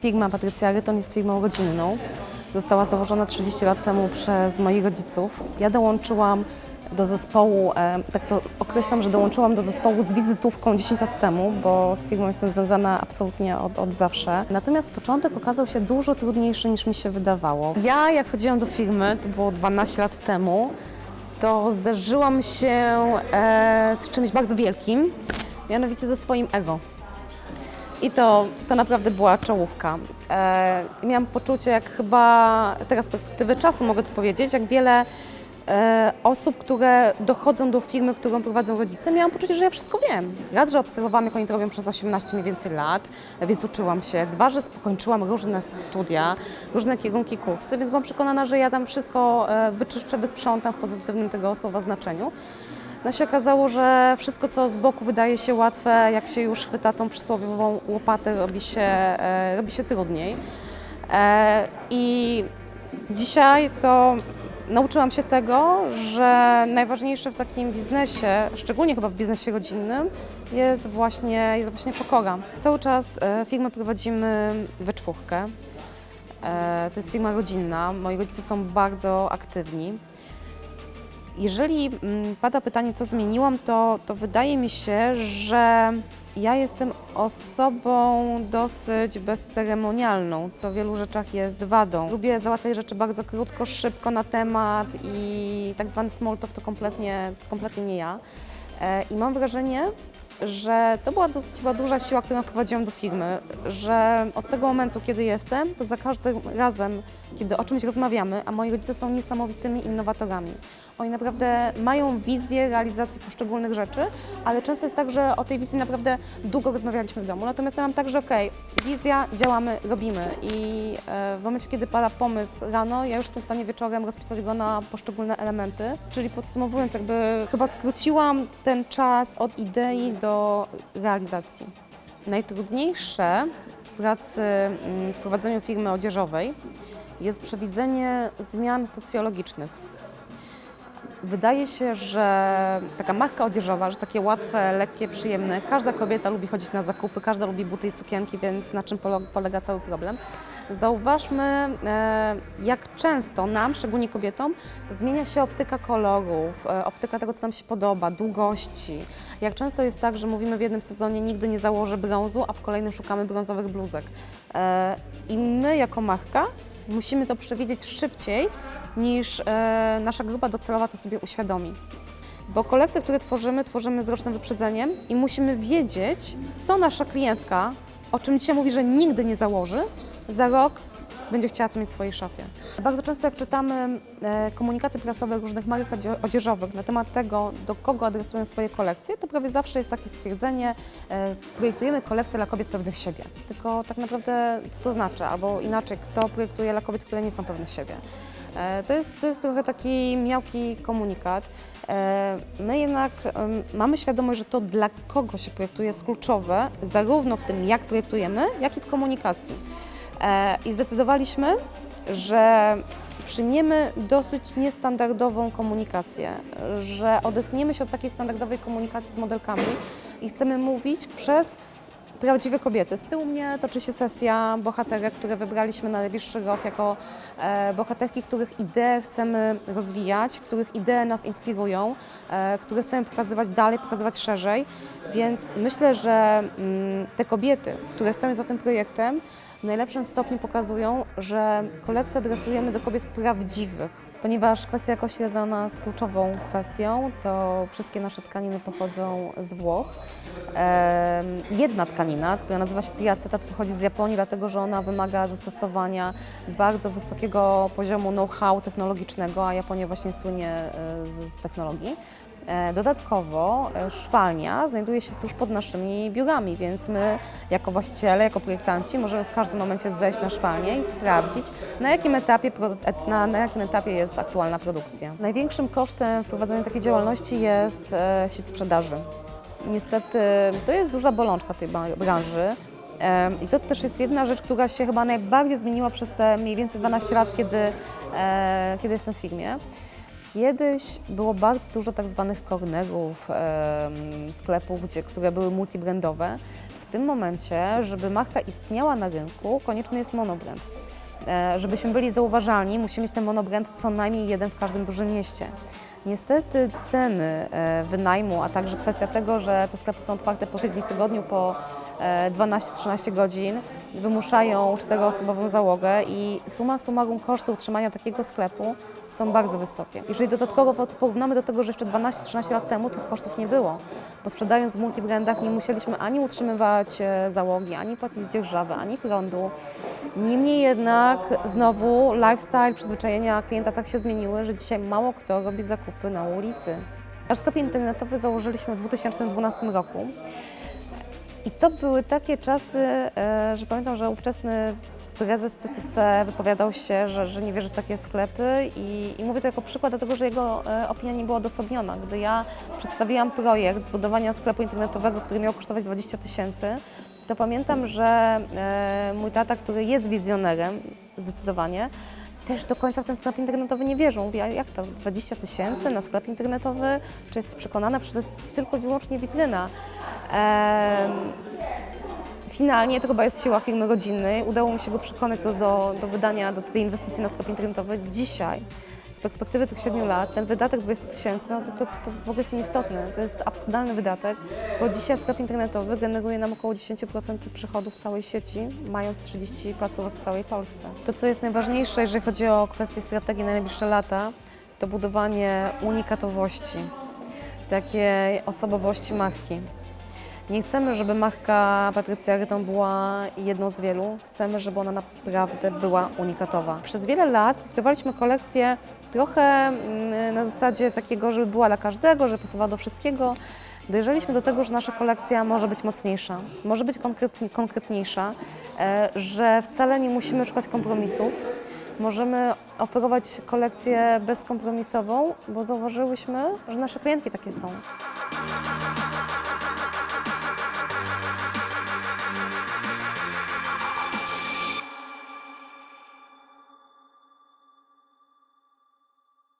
Firma Patrycja Ryton jest firmą rodzinną. Została założona 30 lat temu przez moich rodziców. Ja dołączyłam do zespołu, e, tak to określam, że dołączyłam do zespołu z wizytówką 10 lat temu, bo z firmą jestem związana absolutnie od, od zawsze. Natomiast początek okazał się dużo trudniejszy niż mi się wydawało. Ja jak chodziłam do firmy, to było 12 lat temu, to zderzyłam się e, z czymś bardzo wielkim, mianowicie ze swoim ego. I to, to naprawdę była czołówka. E, miałam poczucie, jak chyba teraz z perspektywy czasu mogę to powiedzieć, jak wiele e, osób, które dochodzą do firmy, którą prowadzą rodzice, miałam poczucie, że ja wszystko wiem. Raz, że obserwowałam, jak oni to robią przez 18 mniej więcej lat, więc uczyłam się. Dwa, że pokończyłam różne studia, różne kierunki, kursy, więc byłam przekonana, że ja tam wszystko e, wyczyszczę, wysprzątam w pozytywnym tego słowa znaczeniu. No się okazało, że wszystko, co z boku wydaje się łatwe, jak się już chwyta tą przysłowiową łopatę, robi się, e, robi się trudniej. E, I dzisiaj to nauczyłam się tego, że najważniejsze w takim biznesie, szczególnie chyba w biznesie rodzinnym, jest właśnie, jest właśnie pokora. Cały czas e, firmę prowadzimy we czwórkę. To jest firma rodzinna. Moi rodzice są bardzo aktywni. Jeżeli mm, pada pytanie, co zmieniłam, to, to wydaje mi się, że ja jestem osobą dosyć bezceremonialną, co w wielu rzeczach jest wadą. Lubię załatwiać rzeczy bardzo krótko, szybko na temat i tak zwany small talk to kompletnie, to kompletnie nie ja. E, I mam wrażenie, że to była dosyć chyba duża siła, którą prowadziłam do firmy, że od tego momentu, kiedy jestem, to za każdym razem, kiedy o czymś rozmawiamy, a moi rodzice są niesamowitymi innowatorami. Oni naprawdę mają wizję realizacji poszczególnych rzeczy, ale często jest tak, że o tej wizji naprawdę długo rozmawialiśmy w domu. Natomiast ja mam tak, że okej, wizja, działamy, robimy i e, w momencie, kiedy pada pomysł rano, ja już jestem w stanie wieczorem rozpisać go na poszczególne elementy. Czyli podsumowując, jakby chyba skróciłam ten czas od idei do realizacji. Najtrudniejsze w pracy, mm, w prowadzeniu firmy odzieżowej jest przewidzenie zmian socjologicznych. Wydaje się, że taka marka odzieżowa, że takie łatwe, lekkie, przyjemne. Każda kobieta lubi chodzić na zakupy, każda lubi buty i sukienki, więc na czym polega cały problem? Zauważmy, e, jak często nam, szczególnie kobietom, zmienia się optyka kolorów, e, optyka tego, co nam się podoba, długości. Jak często jest tak, że mówimy w jednym sezonie nigdy nie założę brązu, a w kolejnym szukamy brązowych bluzek. E, I my jako marka musimy to przewidzieć szybciej niż e, nasza grupa docelowa to sobie uświadomi. Bo kolekcje, które tworzymy, tworzymy z rocznym wyprzedzeniem i musimy wiedzieć, co nasza klientka, o czym dzisiaj mówi, że nigdy nie założy, za rok będzie chciała to mieć w swojej szafie. Bardzo często jak czytamy e, komunikaty prasowe różnych marek odzie- odzieżowych na temat tego, do kogo adresują swoje kolekcje, to prawie zawsze jest takie stwierdzenie, e, projektujemy kolekcję dla kobiet pewnych siebie. Tylko tak naprawdę co to znaczy? Albo inaczej, kto projektuje dla kobiet, które nie są pewne siebie. E, To jest, to jest trochę taki miałki komunikat. E, My jednak mamy świadomość, że to dla kogo się projektuje jest kluczowe, zarówno w tym, jak projektujemy, jak i w komunikacji. E, I zdecydowaliśmy, że przyjmiemy dosyć niestandardową komunikację, że odetniemy się od takiej standardowej komunikacji z modelkami i chcemy mówić przez prawdziwe kobiety. Z tyłu mnie toczy się sesja bohaterek, które wybraliśmy na najbliższy rok jako e, bohaterki, których idee chcemy rozwijać, których idee nas inspirują, e, które chcemy pokazywać dalej, pokazywać szerzej. Więc myślę, że mm, te kobiety, które stoją za tym projektem, w najlepszym stopniu pokazują, że kolekcję adresujemy do kobiet prawdziwych. Ponieważ kwestia jakości jest dla nas kluczową kwestią, to wszystkie nasze tkaniny pochodzą z Włoch. Jedna tkanina, która nazywa się triacetat, pochodzi z Japonii, dlatego że ona wymaga zastosowania bardzo wysokiego poziomu know-how technologicznego, a Japonia właśnie słynie e, z technologii. E, Dodatkowo e, szwalnia znajduje się tuż pod naszymi biurami, więc my jako właściciele, jako projektanci możemy w każdym momencie zejść na szwalnię i sprawdzić, na jakim etapie, na, na jakim etapie jest aktualna produkcja. Największym kosztem wprowadzenia takiej działalności jest e, sieć sprzedaży. Niestety to jest duża bolączka tej branży. I to też jest jedna rzecz, która się chyba najbardziej zmieniła przez te mniej więcej 12 lat, kiedy, kiedy jestem w firmie. Kiedyś było bardzo dużo tak zwanych cornerów, em, sklepów, które były multibrandowe. W tym momencie, żeby marka istniała na rynku, konieczny jest monobrand. E, Żebyśmy byli zauważalni, musimy mieć ten monobrand co najmniej jeden w każdym dużym mieście. Niestety ceny e, wynajmu, a także kwestia tego, że te sklepy są otwarte po 6 dni w tygodniu, po 12-13 godzin, wymuszają czteroosobową załogę i suma summarum koszty utrzymania takiego sklepu są bardzo wysokie. Jeżeli dodatkowo porównamy do tego, że jeszcze 12-13 lat temu tych kosztów nie było, bo sprzedając w multibrandach nie musieliśmy ani utrzymywać e, załogi, ani płacić dzierżawy, ani prądu. Niemniej jednak znowu lifestyle, przyzwyczajenia klienta tak się zmieniły, że dzisiaj mało kto robi zakupy na ulicy. Nasz sklep internetowy założyliśmy w 2012 roku. I to były takie czasy, e, że pamiętam, że ówczesny prezes CCC wypowiadał się, że, że nie wierzy w takie sklepy i, i mówię to jako przykład, dlatego że jego e, opinia nie była odosobniona. Gdy ja przedstawiłam projekt zbudowania sklepu internetowego, który miał kosztować 20 tysięcy, to pamiętam, że e, mój tata, który jest wizjonerem zdecydowanie, też do końca w ten sklep internetowy nie wierzą. Mówi, a jak to, 20 tysięcy na sklep internetowy? Czy jest przekonana, że to jest tylko i wyłącznie witryna? Em, Finalnie to chyba jest siła firmy rodzinnej. Udało mi się go przekonać do, do, do wydania, do tej inwestycji na sklep internetowy. Dzisiaj, z perspektywy tych 7 lat, ten wydatek 20 tysięcy, no to, to, to w ogóle jest nieistotny. To jest absurdalny wydatek, bo dzisiaj sklep internetowy generuje nam około 10% przychodów całej sieci, mając 30 placówek w całej Polsce. To, co jest najważniejsze, jeżeli chodzi o kwestie strategii na najbliższe lata, to budowanie unikatowości, takiej osobowości marki. Nie chcemy, żeby marka Patrycja Ryton była jedną z wielu. Chcemy, żeby ona naprawdę była unikatowa. Przez wiele lat projektowaliśmy kolekcję trochę mm, na zasadzie takiego, żeby była dla każdego, żeby pasowała do wszystkiego. Dojrzeliśmy do tego, że nasza kolekcja może być mocniejsza, może być konkretni- konkretniejsza, e, że wcale nie musimy szukać kompromisów. Możemy oferować kolekcję bezkompromisową, bo zauważyłyśmy, że nasze klientki takie są.